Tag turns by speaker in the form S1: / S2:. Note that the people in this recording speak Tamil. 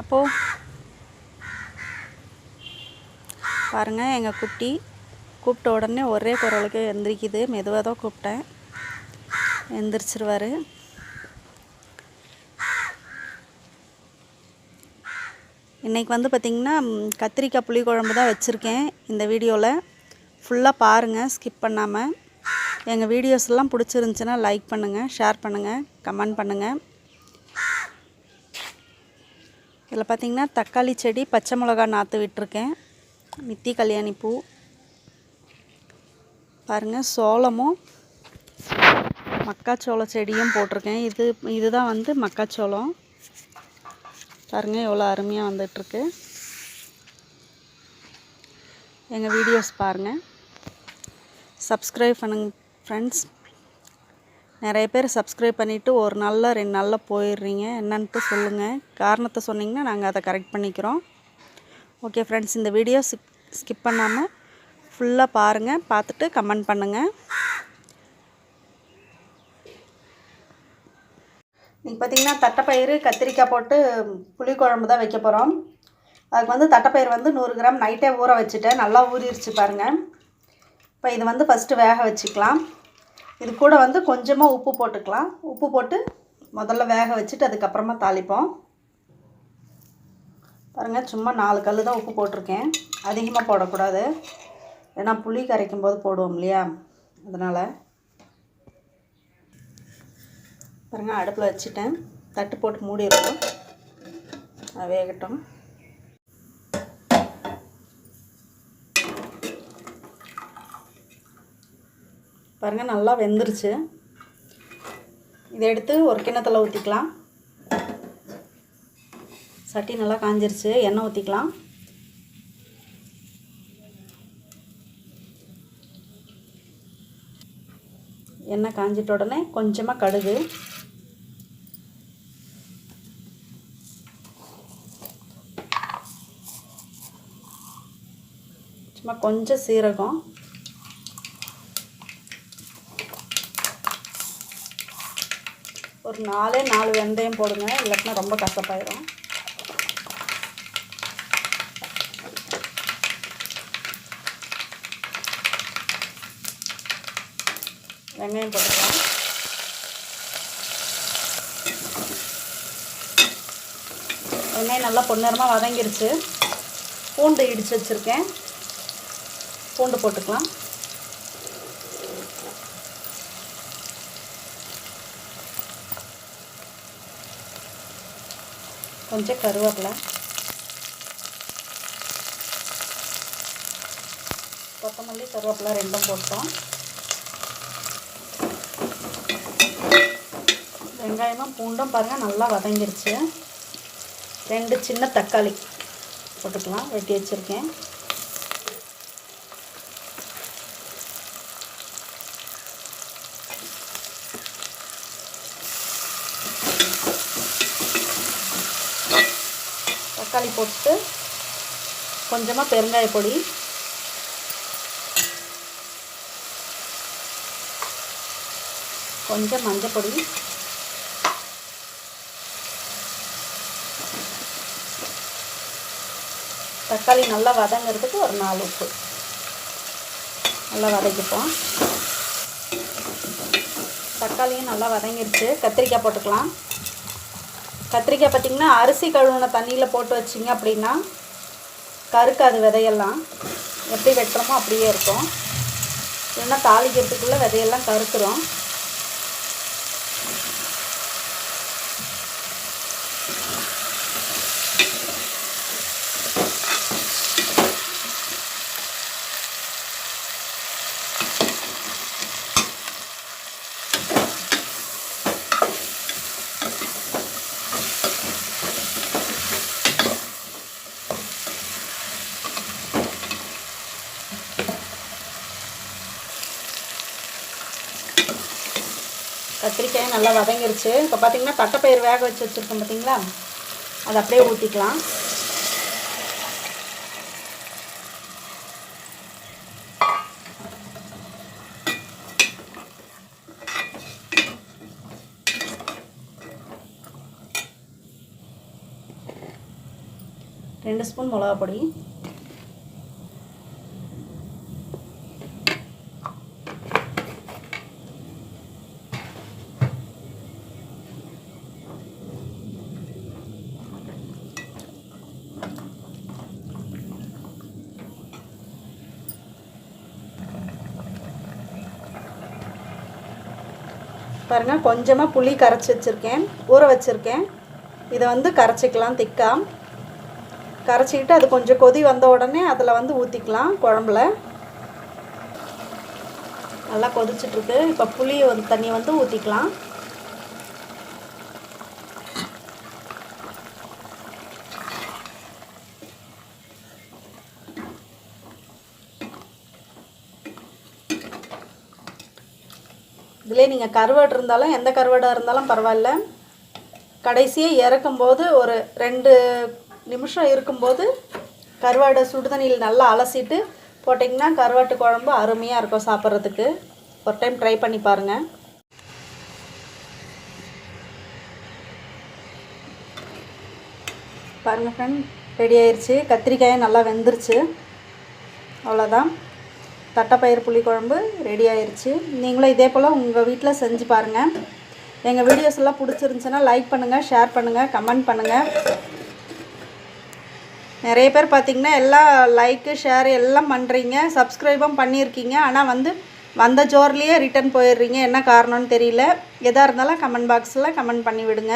S1: அப்போது பாருங்கள் எங்கள் குட்டி கூப்பிட்ட உடனே ஒரே குரலுக்கு எந்திரிக்குது. மெதுவாக தான் கூப்பிட்டேன். எந்திரிச்சிருவார். இன்றைக்கி வந்து பார்த்திங்கன்னா கத்திரிக்காய் புளிக்குழம்பு தான் வச்சுருக்கேன் இந்த வீடியோவில் ஃபுல்லாக பாருங்கள் ஸ்கிப் பண்ணாமல் எங்கள் வீடியோஸ்லாம் பிடிச்சிருந்துச்சுன்னா லைக் பண்ணுங்கள் ஷேர் பண்ணுங்கள் கமெண்ட் பண்ணுங்கள் இதில் பார்த்திங்கன்னா தக்காளி செடி பச்சை மிளகா நாற்று விட்டுருக்கேன். நித்தி கல்யாணி பூ. பாருங்கள் சோளமும் மக்காச்சோள செடியும் போட்டிருக்கேன். இது இதுதான் வந்து மக்காச்சோளம். பாருங்கள் எவ்வளோ அருமையாக வந்துட்டுருக்கு. எங்கள் வீடியோஸ் பாருங்கள் சப்ஸ்கிரைப் பண்ணுங்க ஃப்ரெண்ட்ஸ் நிறைய பேர் சப்ஸ்கிரைப் பண்ணிவிட்டு ஒரு நாளில் ரெண்டு நாளில் போயிடுறீங்க. என்னன்ட்டு சொல்லுங்கள் காரணத்தை சொன்னிங்கன்னா நாங்கள் அதை கரெக்ட் பண்ணிக்கிறோம். ஓகே ஃப்ரெண்ட்ஸ் இந்த வீடியோ ஸ்கிப் ஸ்கிப் பண்ணாமல் ஃபுல்லாக பாருங்கள் பார்த்துட்டு கமெண்ட் பண்ணுங்கள் இன்றைக்கி பார்த்திங்கன்னா தட்டைப்பயிறு கத்திரிக்காய் போட்டு புளிக்குழம்பு தான் வைக்க போகிறோம் அதுக்கு வந்து தட்டைப்பயிறு வந்து நூறு கிராம் நைட்டே ஊற வச்சுட்டேன். நல்லா ஊறிடுச்சு பாருங்கள் இப்போ இது வந்து ஃபஸ்ட்டு வேக வச்சுக்கலாம். இது கூட வந்து கொஞ்சமாக உப்பு போட்டுக்கலாம். உப்பு போட்டு முதல்ல வேக வச்சுட்டு அதுக்கப்புறமா தாளிப்போம். பாருங்கள் சும்மா நாலு கல் தான் உப்பு போட்டிருக்கேன். அதிகமாக போடக்கூடாது. ஏன்னா புளி கரைக்கும் போது போடுவோம் இல்லையா? அதனால். பாருங்கள் அடுப்பில் வச்சுட்டேன். தட்டு போட்டு மூடிடுவோம் அது வேகட்டும். பாருங்கள் நல்லா வெந்துருச்சு. இதை எடுத்து ஒரு கிண்ணத்தில் ஊற்றிக்கலாம் சட்டி நல்லா காஞ்சிருச்சு எண்ணெய் ஊற்றிக்கலாம் எண்ணெய் காஞ்சிட்ட உடனே கொஞ்சமாக கடுகு. சும்மா கொஞ்சம் சீரகம். ஒரு நாலே நாலு வெந்தயம் போடுங்க. இல்லாட்டினா ரொம்ப கசப்பாயிரும். வெங்காயம் போட்டுக்கலாம். வெங்காயம் நல்லா பொன்னிறமாக வதங்கிருச்சு. பூண்டு இடித்து வச்சுருக்கேன். பூண்டு போட்டுக்கலாம். கொஞ்சம் கருவேப்பிலை. கொத்தமல்லி கருவேப்பிலை ரெண்டும் போட்டோம். வெங்காயமும் பூண்டும் பாருங்கள் நல்லா வதங்கிருச்சு. ரெண்டு சின்ன தக்காளி போட்டுக்கலாம் வெட்டி வச்சுருக்கேன். தக்காளி போட்டு கொஞ்சமாக பெருங்காய பொடி. கொஞ்சம் மஞ்சள் பொடி. தக்காளி நல்லா வதங்கிறதுக்கு ஒரு நாலு உப்பு. நல்லா வதக்கிப்போம். தக்காளியும் நல்லா வதங்கிருச்சு. கத்திரிக்காய் போட்டுக்கலாம். கத்திரிக்காய் பார்த்திங்கன்னா அரிசி கழுவுன தண்ணியில் போட்டு வச்சிங்க அப்படின்னா கருக்காது விதையெல்லாம். எப்படி வெட்டுறோமோ அப்படியே இருக்கும். இல்லைன்னா தாளிக்கிறதுக்குள்ளே விதையெல்லாம் கருத்துரும் கத்திரிக்காயும் நல்லா வதங்கிருச்சு. இப்போ பார்த்தீங்கன்னா தட்டைப்பயிர் வேக வச்சு வச்சுருக்கோம் பார்த்தீங்களா அதை அப்படியே ஊற்றிக்கலாம் ரெண்டு ஸ்பூன் மிளகா பொடி பாருங்கள் கொஞ்சமாக புளி கரைச்சி வச்சுருக்கேன். ஊற வச்சுருக்கேன். இதை வந்து கரைச்சிக்கலாம் திக்கா. கரைச்சிக்கிட்டு அது கொஞ்சம் கொதி வந்த உடனே அதில் வந்து ஊற்றிக்கலாம் குழம்புல. நல்லா கொதிச்சிட்ருக்கு இப்போ புளி வந்து தண்ணி வந்து ஊற்றிக்கலாம் இதிலே நீங்கள் கருவாடு இருந்தாலும் எந்த கருவாடாக இருந்தாலும் பரவாயில்ல. கடைசியாக இறக்கும்போது ஒரு ரெண்டு நிமிஷம் இருக்கும்போது கருவாடை சுடுதண்ணியில் நல்லா அலசிட்டு போட்டிங்கன்னா கருவாட்டு குழம்பு அருமையாக இருக்கும் சாப்பிட்றதுக்கு. ஒரு டைம் ட்ரை பண்ணி பாருங்கள் பாருங்கள் ஃப்ரெண்ட் ரெடி ஆயிடுச்சு கத்திரிக்காயும் நல்லா வெந்துருச்சு. அவ்வளோதான் தட்டைப்பயிர் புளிக்குழம்பு ரெடி ஆயிடுச்சு நீங்களும் இதே போல் உங்கள் வீட்டில் செஞ்சு பாருங்கள் எங்கள் வீடியோஸ் எல்லாம் பிடிச்சிருந்துச்சுன்னா லைக் பண்ணுங்கள் ஷேர் பண்ணுங்கள் கமெண்ட் பண்ணுங்கள் நிறைய பேர் பார்த்தீங்கன்னா எல்லாம் லைக்கு ஷேர் எல்லாம் பண்ணுறீங்க சப்ஸ்கிரைபும் பண்ணியிருக்கீங்க. ஆனால் வந்து வந்த ஜோர்லேயே ரிட்டர்ன் போயிடுறீங்க. என்ன காரணம்னு தெரியல. எதாக இருந்தாலும் கமெண்ட் பாக்ஸில் கமெண்ட் பண்ணி விடுங்க